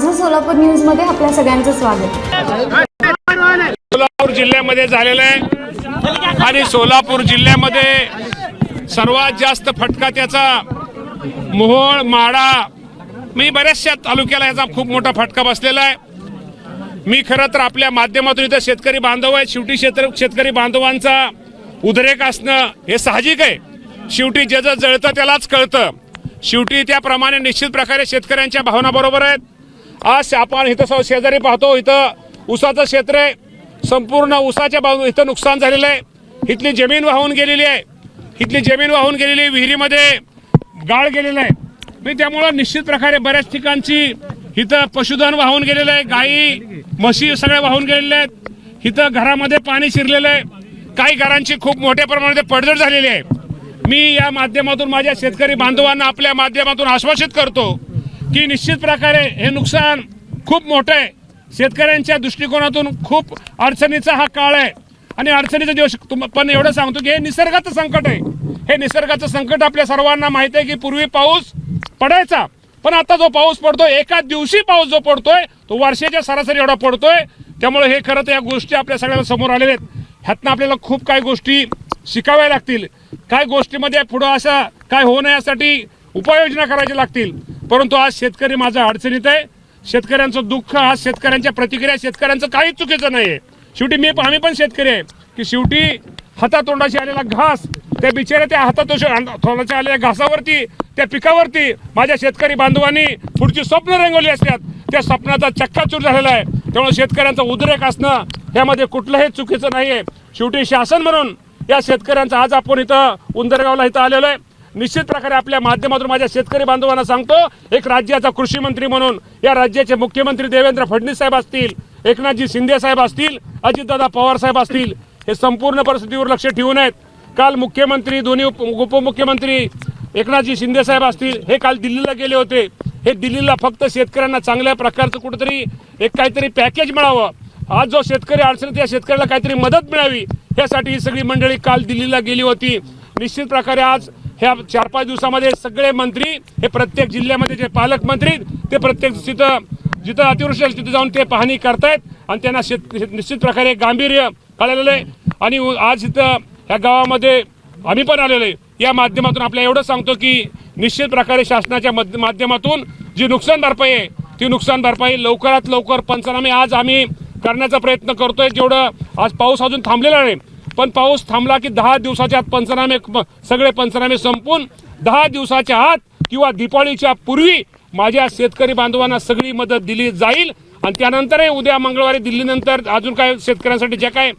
माझं सोलापूर न्यूजमध्ये आपल्या सगळ्यांचं स्वागत. सोलापूर जिल्ह्यामध्ये झालेलं आहे आणि सोलापूर जिल्ह्यामध्ये सर्वात जास्त फटका त्याचा मोहोळ माडा मी बऱ्याचशा तालुक्याला याचा खूप मोठा फटका बसलेला आहे. मी खरं तर आपल्या माध्यमातून इथं शेतकरी बांधव आहेत. शेवटी क्षेत्र शेतकरी बांधवांचा उद्रेक असणं हे साहजिक आहे. शेवटी जे जे जळतं त्यालाच कळतं. शेवटी त्याप्रमाणे निश्चित प्रकारे शेतकऱ्यांच्या भावना बरोबर आहेत. आज आपण इथं स- शेजारी पाहतो. इथं ऊसाचं क्षेत्र आहे. संपूर्ण ऊसाच्या बाजू इथं नुकसान झालेलं आहे. इथली जमीन वाहून गेलेली आहे. इथली जमीन वाहून गेलेली आहे. विहिरीमध्ये गाळ गेलेला आहे. मी त्यामुळं निश्चित प्रकारे बऱ्याच ठिकाणची इथं पशुधन वाहून गेलेलं आहे. गायी म्हशी सगळ्या वाहून गेलेल्या आहेत. इथं घरामध्ये पाणी शिरलेलं आहे. काही घरांची खूप मोठ्या प्रमाणात पडझड झालेली आहे. मी या माध्यमातून माझ्या शेतकरी बांधवांना आपल्या माध्यमातून आश्वासित करतो की निश्चित प्रकारे हे नुकसान खूप मोठं आहे. शेतकऱ्यांच्या दृष्टिकोनातून खूप अडचणीचा हा काळ आहे. आणि अडचणीचा दिवस पण एवढं सांगतो की हे निसर्गाचं संकट आहे. हे निसर्गाचं संकट आपल्या सर्वांना माहीत आहे की पूर्वी पाऊस पडायचा. पण आता जो पाऊस पडतोय एका दिवशी पाऊस जो पडतोय तो वर्षाच्या सरासरी एवढा पडतोय. त्यामुळे हे खरं तर या गोष्टी आपल्या सगळ्यांना समोर आलेल्या आहेत. ह्यातनं आपल्याला खूप काही गोष्टी शिकाव्या लागतील. काय गोष्टीमध्ये पुढं असं काय होऊ नये यासाठी उपाययोजना करायच्या लागतील. परंतु आज शेतकरी माझा अडचणीत आहे. शेतकऱ्यांचं दुःख आज शेतकऱ्यांच्या प्रतिक्रिया शेतकऱ्यांचं काहीच चुकीचं नाही आहे शेवटी मी आम्ही पण शेतकरी आहे. की शेवटी हातातोंडाशी आलेला घास त्या बिचाऱ्या त्या हातातोंडाच्या आलेल्या घासावरती त्या पिकावरती माझ्या शेतकरी बांधवांनी पुढची स्वप्न रंगवली असतात त्या स्वप्नाचा चक्काचूर झालेला आहे. त्यामुळे शेतकऱ्यांचा उद्रेक असणं यामध्ये कुठलंही चुकीचं नाही आहे शेवटी शासन म्हणून या शेतकऱ्यांचा आज आपण इथं उंदरगावला इथं आलेलो आहे. निश्चित प्रकारे आपल्या माध्यमातून माझ्या शेतकरी बांधवांना सांगतो एक राज्याचा कृषी मंत्री म्हणून या राज्याचे मुख्यमंत्री देवेंद्र फडणवीस साहेब असतील एकनाथजी शिंदे साहेब असतील अजितदादा पवार साहेब असतील हे संपूर्ण परिस्थितीवर लक्ष ठेवून आहेत. काल मुख्यमंत्री दोन्ही उप उपमुख्यमंत्री एकनाथजी शिंदे साहेब असतील हे काल दिल्लीला गेले होते. हे दिल्लीला फक्त शेतकऱ्यांना चांगल्या प्रकारचं कुठंतरी एक काहीतरी पॅकेज मिळावं. आज जो शेतकरी अडचणीत या शेतकऱ्याला काहीतरी मदत मिळावी यासाठी ही सगळी मंडळी काल दिल्लीला गेली होती. निश्चित प्रकारे आज ह्या चार पाच दिवसामध्ये सगळे मंत्री हे प्रत्येक जिल्ह्यामध्ये जे पालकमंत्री ते प्रत्येक तिथं जिथं अतिवृष्टी असेल तिथं जाऊन ते पाहणी करतायत आणि त्यांना शेत निश्चित प्रकारे गांभीर्य कळलेलं आहे. आणि उ- आज इथं ह्या गावामध्ये आम्ही पण आलेलो आहे. या माध्यमातून आपल्याला एवढं सांगतो की निश्चित प्रकारे शासनाच्या माध्यमातून जी नुकसान भरपाई आहे ती नुकसान भरपाई लवकरात लवकर पंचनामे आज आम्ही करण्याचा प्रयत्न करतोय. जेवढं आज पाऊस अजून थांबलेला नाही पण पाऊस थांबला की दहा दिवसाच्या आत पंचनामे सगळे पंचनामे संपून दहा दिवसाच्या आत किंवा दिपाळीच्या पूर्वी माझ्या शेतकरी बांधवांना सगळी मदत दिली जाईल. आणि त्यानंतरही उद्या मंगळवारी दिल्लीनंतर अजून काय शेतकऱ्यांसाठी ज्या काय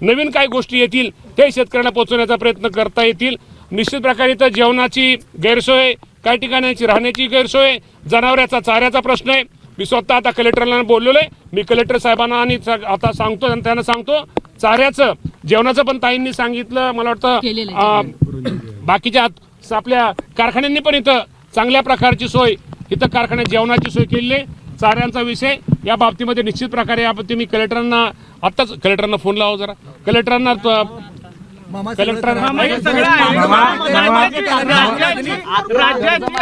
नवीन काय गोष्टी येतील ते शेतकऱ्यांना पोहोचवण्याचा प्रयत्न करता येतील. निश्चित प्रकारे तर जेवणाची गैरसोय काही ठिकाणाची राहण्याची गैरसोय जनावरांचा चाऱ्याचा प्रश्न आहे. मी स्वतः आता कलेक्टरला बोललेलो आहे. मी कलेक्टर साहेबांना आणि स- आता सांगतो आणि त्यांना सांगतो चाऱ्याचं जेवणाचं पण ताईंनी सांगितलं मला वाटतं बाकीच्या आपल्या कारखान्यांनी पण इथं चांगल्या प्रकारची सोय इथं कारखान्यात जेवणाची सोय केलेली आहे. चाऱ्यांचा विषय या बाबतीमध्ये निश्चित प्रकारे या बाबतीत मी कलेक्टरांना आत्ताच कलेक्टरांना फोन लावा जरा. कलेक्टरांना राज्याची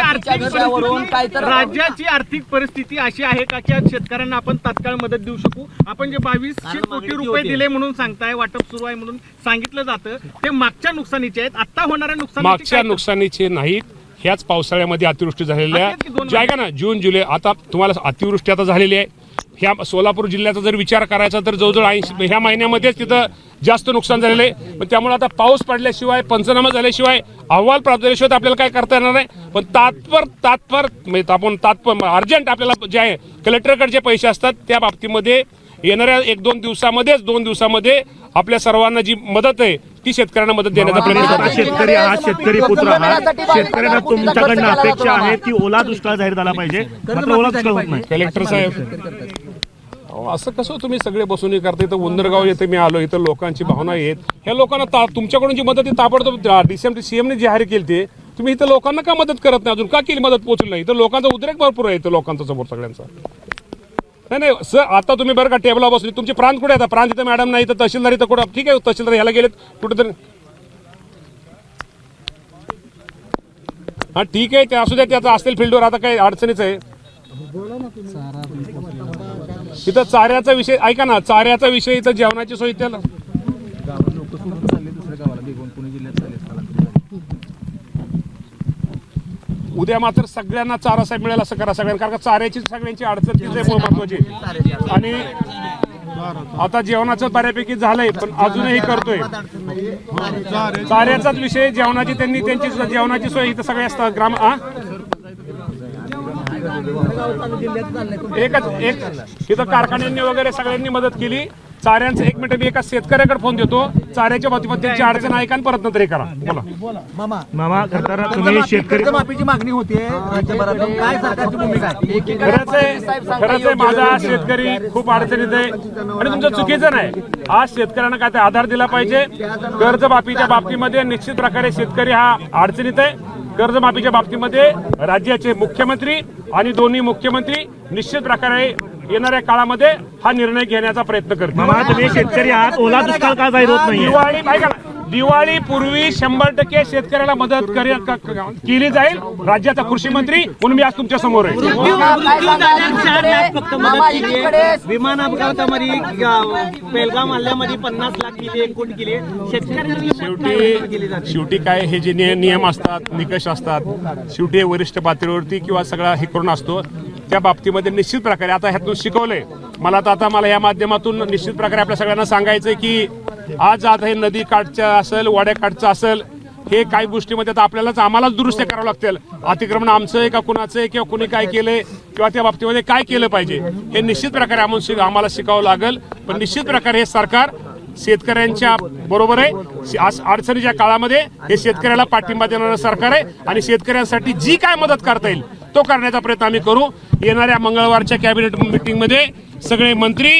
आर्थिक परिस्थिती राज्याची आर्थिक परिस्थिती अशी आहे का की आज शेतकऱ्यांना आपण तात्काळ मदत देऊ शकू आपण जे बावीसशे कोटी रुपये दिले म्हणून सांगताय वाटप सुरू आहे म्हणून सांगितलं जातं ते मागच्या नुकसानीचे आहेत आता होणाऱ्या नुकसानीची मागच्या नुकसानीचे नाहीत ह्याच पावसाळ्यामध्ये अतिवृष्टी झालेल्या जे आहे का ना जून जुलै आता तुम्हाला अतिवृष्टी आता झालेली आहे ह्या सोलापूर जिल्ह्याचा जर विचार करायचा तर जवळजवळ ऐंशी ह्या महिन्यामध्येच तिथं जास्त नुकसान झालेलं आहे. पण त्यामुळे आता पाऊस पडल्याशिवाय पंचनामा झाल्याशिवाय अहवाल प्राप्त झाल्याशिवाय तर आपल्याला काय करता येणार नाही. पण तात्पर तात्पर म्हणजे आपण तात्पर अर्जंट आपल्याला जे आहे कलेक्टरकडे जे पैसे असतात त्या बाबतीमध्ये येणाऱ्या एक दोन दिवसामध्येच दोन दिवसामध्ये आपल्या सर्वांना जी मदत आहे ती शेतकऱ्यांना मदत देण्याचा प्रयत्न करतो. शेतकरी हा शेतकरी पुत्र हा. शेतकऱ्यांना तुमच्याकडनं अपेक्षा आहे की ओला दुष्काळ जाहीर झाला पाहिजे. मात्र ओला दुष्काळ होत नाही? कलेक्टर साहेब. असं कसं तुम्ही सगळे बसून हे करता? इथं उंदरगाव येथे मी आलो इथं लोकांची भावना येत. ह्या लोकांना ता तुमच्याकडून जी मदत ताबडतोब डीसीएम सीएमने जाहीर केली ते. तुम्ही इथं लोकांना का मदत करत नाही अजून? का केली मदत पोहोचली नाही? इथं लोकांचा उद्रेक भरपूर आहे इथं लोकांचा समोर सगळ्यांचा. नाही नाही सर आता तुम्ही बरं का टेबला बसली. तुमची प्रांत कुठे आता प्रांत इथं मॅडम नाही तर तहसीलदार इथं कुठं? ठीक आहे तहसीलदार ह्याला गेलेत कुठेतरी. हां ठीक आहे ते असू द्या त्याचं असतील फील्डवर आता काही अडचणीच आहे. इथं चाऱ्याचा विषय ऐका ना चाऱ्याचा विषय इथं जेवणाची सोय त्याला उद्या मात्र सगळ्यांना चारा साहेब मिळेल असं करा सगळ्यांना कारण का चाऱ्याची सगळ्यांची अडचण तिथे महत्वाची आणि आता जेवणाचं बऱ्यापैकी झालंय पण अजूनही करतोय. चाऱ्याचाच विषय जेवणाची त्यांनी त्यांची जेवणाची सोय इथं सगळ्या असतात ग्राम आ? एकच एक इथं कारखान्यांनी वगैरे सगळ्यांनी मदत केली. चाऱ्यांचं एक मिनिट मी एका शेतकऱ्याकडे फोन देतो. चाऱ्याच्या बाबतीत त्यांची अडचण ऐका आणि परत नंतर हे करा. बोला. मामा तर तुम्ही शेतकरी कर्जमाफीची मागणी होते राज्यभरातून. काय सरकारची भूमिका आहे? खरंच आहे खरंच आहे माझा हा शेतकरी खूप अडचणीत आहे. आणि तुमचं चुकीचं नाही. आज शेतकऱ्यांना काय ते आधार दिला पाहिजे. कर्जमाफीच्या बाबतीमध्ये निश्चित प्रकारे शेतकरी हा अडचणीत आहे. कर्जमाफीच्या बाबतीमध्ये राज्याचे मुख्यमंत्री आणि दोन्ही मुख्यमंत्री निश्चित प्रकारे येणाऱ्या काळामध्ये हा निर्णय घेण्याचा प्रयत्न करतील. मामा तुम्ही शेतकरी आहात. ओला दुष्काळ का जाहीर होत नाहीये? दिवाळी ऐका ना, दिवाळी पूर्वी शंभर टक्के शेतकऱ्याला मदत केली जाईल. राज्याचा कृषी मंत्री म्हणून मी आज तुमच्यासमोर आहे. विमान अपघातामध्ये बेलगाम हल्ल्यामध्ये पन्नास लाख केले एक कोटी केले शेवटी शेवटी काय हे जे निय- नियम असतात निकष असतात शेवटी वरिष्ठ पातळीवरती किंवा सगळा हे करून असतो त्या बाबतीमध्ये निश्चित प्रकारे आता ह्यातून शिकवलंय. मला तर आता मला या माध्यमातून निश्चित प्रकारे आपल्या सगळ्यांना सांगायचंय की आज आता हे नदी काठचं असेल वाड्याकाठचं असेल हे काही गोष्टीमध्ये आता आपल्यालाच आम्हालाच दुरुस्त्या करावं लागतील. अतिक्रमण आमचं आहे का कुणाचं आहे किंवा कुणी काय केलंय किंवा त्या बाबतीमध्ये काय केलं पाहिजे हे निश्चित प्रकारे आम्हाला शिक- आम्हाला शिकावं लागेल. पण निश्चित प्रकारे हे सरकार शेतकऱ्यांच्या बरोबर आहे. अडचणीच्या काळामध्ये हे शेतकऱ्याला पाठिंबा देणारं सरकार आहे आणि शेतकऱ्यांसाठी जी काय मदत करता येईल तो करण्याचा प्रयत्न आम्ही करू. येणाऱ्या मंगळवारच्या कॅबिनेट मिटिंगमध्ये सगळे मंत्री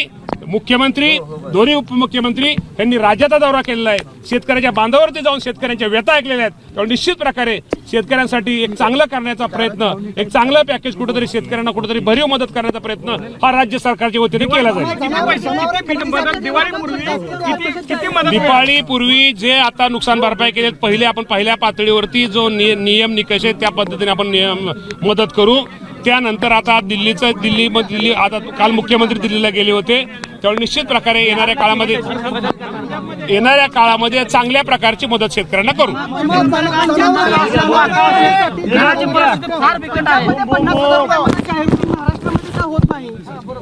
मुख्यमंत्री दोन्ही उपमुख्यमंत्री यांनी राज्याचा दौरा केलेला आहे. शेतकऱ्याच्या बांधावरती जाऊन शेतकऱ्यांच्या व्यथा ऐकलेल्या आहेत. त्यामुळे निश्चित प्रकारे शेतकऱ्यांसाठी एक चांगलं करण्याचा प्रयत्न एक चांगलं पॅकेज कुठेतरी शेतकऱ्यांना कुठेतरी भरीव मदत करण्याचा प्रयत्न हा राज्य सरकारच्या वतीने केला जाईल. दिवाळीपूर्वी किती किती मदत दिपाळी पूर्वी जे आता नुकसान भरपाई केले पहिले आपण पहिल्या पातळीवरती जो नि- नियम निकष आहे त्या पद्धतीने आपण नियम मदत करू. त्यानंतर आता दिल्लीचं दिल्ली दिल्ली आता काल मुख्यमंत्री दिल्लीला गेले होते. त्यामुळे निश्चित प्रकारे येणाऱ्या काळामध्ये येणाऱ्या काळामध्ये चांगल्या प्रकारची मदत शेतकऱ्यांना करू.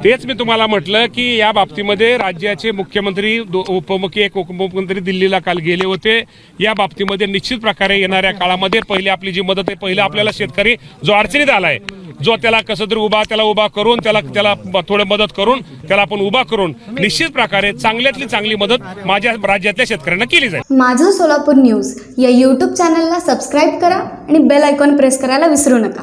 तेच मी तुम्हाला म्हटलं की या बाबतीमध्ये राज्याचे मुख्यमंत्री उपमुख्य एक उपमुख्यमंत्री दिल्लीला काल गेले होते. या बाबतीमध्ये निश्चित प्रकारे येणाऱ्या काळामध्ये पहिली आपली जी मदत आहे पहिलं आपल्याला शेतकरी जो अडचणीत आलाय जो त्याला कसं तरी उभा त्याला उभा करून त्याला त्याला थोडं मदत करून त्याला आपण उभा करून निश्चित प्रकारे चांगल्यातली चांगली मदत माझ्या राज्यातल्या शेतकऱ्यांना केली जाईल. माझं सोलापूर न्यूज या यूट्यूब चॅनलला सबस्क्राईब करा आणि बेल आयकॉन प्रेस करायला विसरू नका.